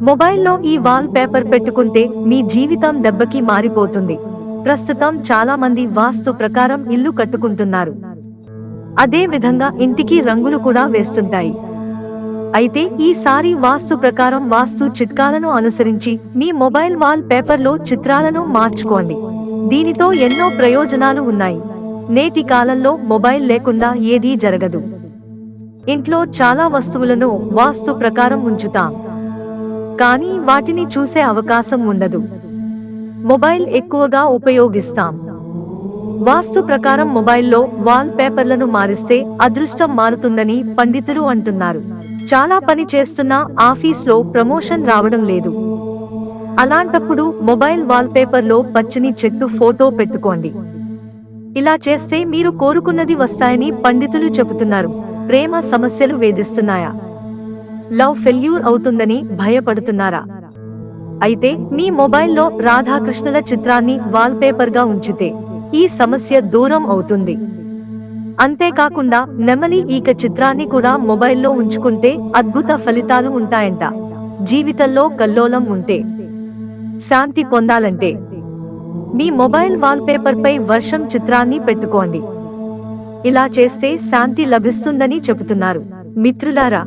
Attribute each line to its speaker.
Speaker 1: మొబైల్లో ఈ wall paper పెట్టుకుంటే మీ జీవితం దెబ్బకి మారిపోతుంది. ప్రస్తుతం చాలా మంది వాస్తు ప్రకారం ఇల్లు కట్టుకుంటున్నారు. అదే విధంగా ఇంటికి రంగులు కూడా వేస్తుంటాయి. అయితే ఈసారి వాస్తు ప్రకారం వాస్తు చిట్కాలను అనుసరించి మీ మొబైల్ వాల్ పేపర్లో చిత్రాలను మార్చుకోండి. దీనితో ఎన్నో ప్రయోజనాలు ఉన్నాయి. నేటి కాలంలో మొబైల్ లేకుండా ఏదీ జరగదు. ఇంట్లో చాలా వస్తువులను వాస్తు ప్రకారం ఉంచుతాం. కానీ వాటిని చూసే అవకాశం ఉండదు. మొబైల్ ఎక్కువగా ఉపయోగిస్తాం. వాస్తు ప్రకారం మొబైల్లో వాల్ పేపర్లను మారిస్తే అదృష్టం మారుతుందని పండితులు అంటున్నారు. చాలా పని చేస్తున్న ఆఫీస్లో ప్రమోషన్ రావడం లేదు. అలాంటప్పుడు మొబైల్ వాల్ పేపర్లో పచ్చని చెట్టు ఫోటో పెట్టుకోండి. ఇలా చేస్తే మీరు కోరుకున్నది వస్తాయని పండితులు చెబుతున్నారు. ప్రేమ సమస్యలు వేధిస్తున్నాయా? లవ్ ఫెల్యూర్ అవుతుందని భయపడుతున్నారా? అయితే మీ మొబైల్లో రాధాకృష్ణుల చిత్రాన్ని వాల్గా ఉంచితే ఈ సమస్య దూరం అవుతుంది. అంతేకాకుండా నెమలి ఈక చిత్రాన్ని కూడా మొబైల్లో ఉంచుకుంటే అద్భుత ఫలితాలు ఉంటాయంట. జీవితంలో కల్లోలం ఉంటే శాంతి పొందాలంటే మీ మొబైల్ వాల్ పై వర్షం చిత్రాన్ని పెట్టుకోండి. ఇలా చేస్తే శాంతి లభిస్తుందని చెబుతున్నారు. మిత్రులారా